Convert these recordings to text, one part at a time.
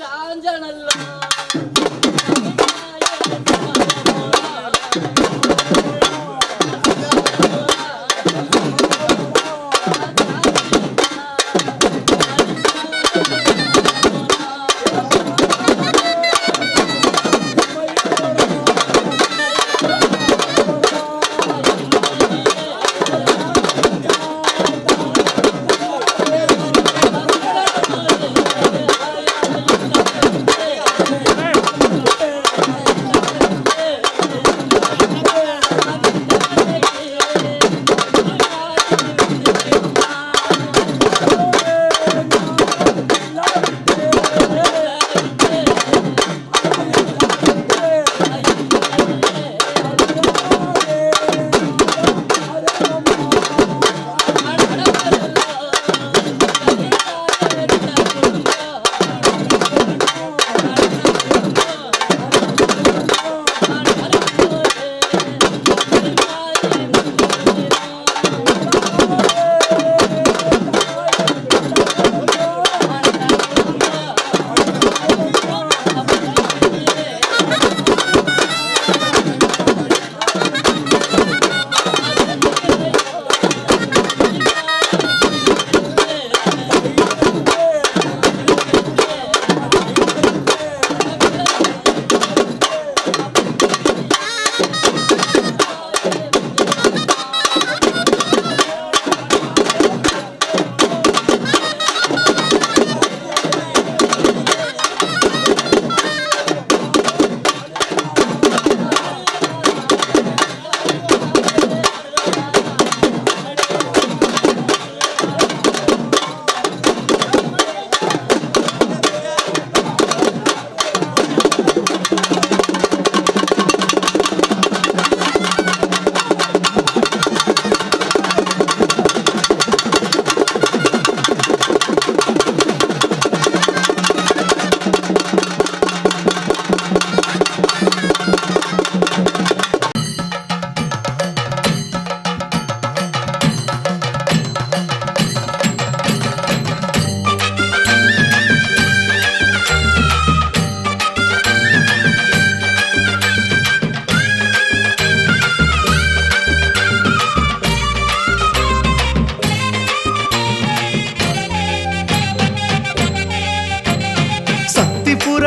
சாஞ்சனல்லோ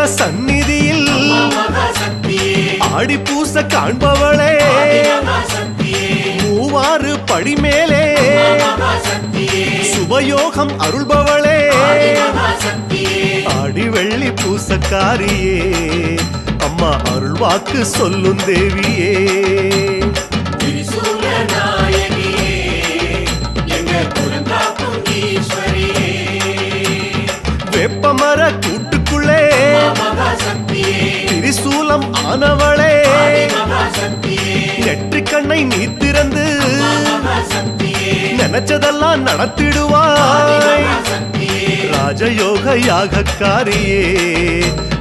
சந்நிதியில் ஆடி பூச காண்பவளே. மூவாறு படிமேலே சுபயோகம் அருள்பவளே. ஆடி வெள்ளி பூசக்காரியே அம்மா அருள்வாக்கு சொல்லும் தேவியே. ஆனவளே நெற்றிக் கண்ணை நீ திறந்து நினைச்சதெல்லாம் நடத்திடுவாய். ராஜயோக யாகக்காரியே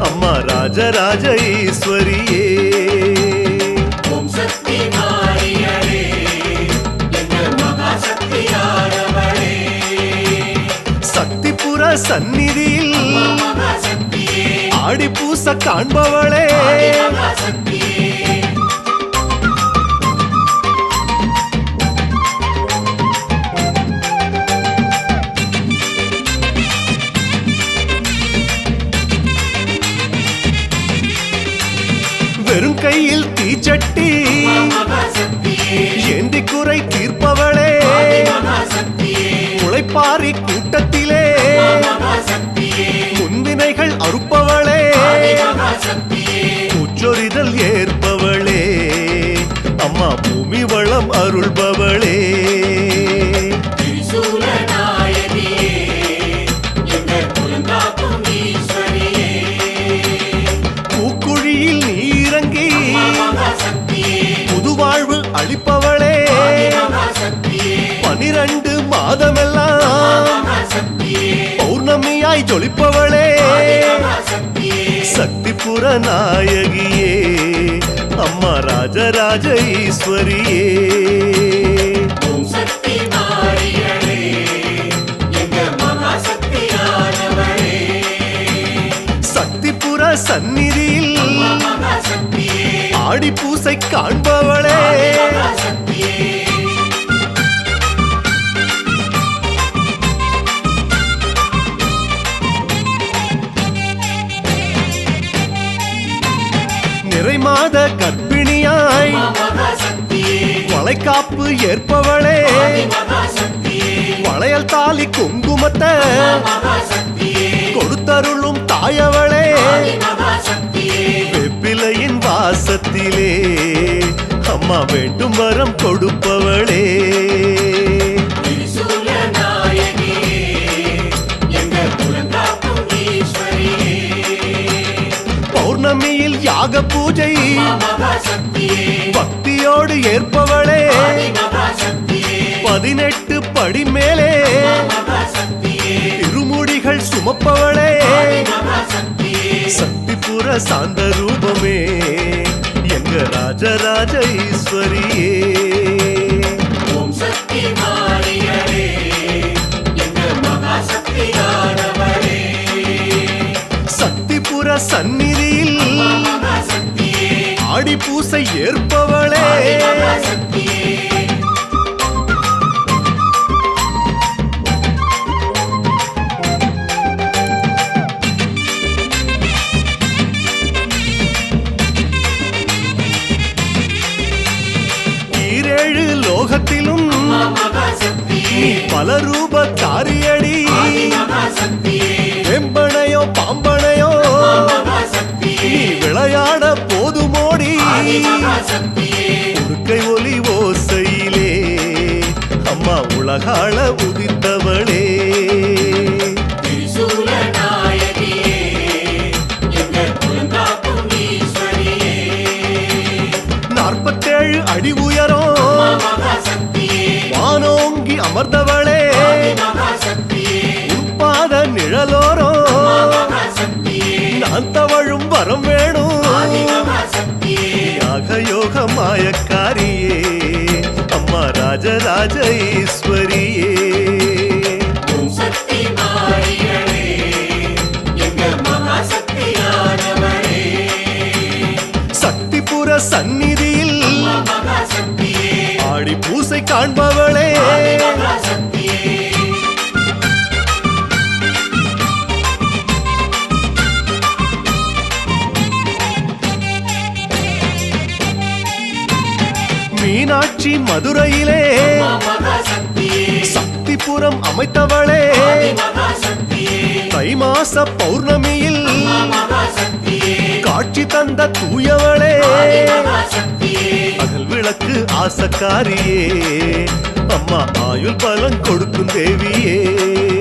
அம்மா ராஜராஜ ஈஸ்வரியே சக்திபுர சந்நிதியில் ஆடி பூச காண்பவளே. வெறும் கையில் தீச்சட்டி ஏந்தி குறை தீர்ப்பவளே. உழைப்பாரி கூட்டத்திலே முன்வினைகள் அறுப்பவளே. அருள்பவளே. பூக்குழியில் நீ இறங்கி புதுவாழ்வு அளிப்பவளே. பனிரண்டு மாதமெல்லாம் பௌர்ணமியாய் ஜொலிப்பவளே. சக்திபுர அம்மா ராஜராஜ ஈஸ்வரியே சந்நிதியில் ஆடி பூசை காண்பவளே. நிறைமாத கர்ப்பிணியாய் காப்பு ஏற்பவளே. வளையல் தாலி குங்குமத்தை கொடுத்தருளும் தாயவளே. வெப்பிலையின் வாசத்திலே அம்மா வேண்டும் வரம் கொடுப்பவளே. யாக பூஜை பக்தியோடு ஏற்பவளே. பதினெட்டு படி மேலே திருமுடிகள் சுமப்பவளே. சக்திபுர சாந்த ரூபமே. எங்க ராஜராஜ ஈஸ்வரியே. ஓம் சக்தி மாரியரே. எங்க மகாசக்தியானவரே. சக்திபுர சந்நிதியில் மகாசக்தியே ஆடி பூசை ஏற்பவளே. ஈரேழு லோகத்திலும் பல ரூப தாரியடி வெம்பனையோ பாம்பனையோ விளையாட போதும்? உடுக்கை ஒலி ஓசையிலே அம்மா உலகாள உதித்தவளே. நாற்பத்தேழு அடி உயரம் வானோங்கி அமர்ந்தவளே. மாயக்காரியே. அம்மா ராஜராஜ ஈஸ்வரியே. சக்திபுர சந்நிதியில் ஆடி பூசை காண்பவளே. மீனாட்சி மதுரையிலே. சக்திபுரம் அமைத்தவளே. மகாசக்தியே தை மாச பௌர்ணமியில் காட்சி தந்த தூயவளே. மகாசக்தியே அகல் விளக்கு ஆசக்காரியே. அம்மா ஆயுள் பலம் கொடுக்கும் தேவியே.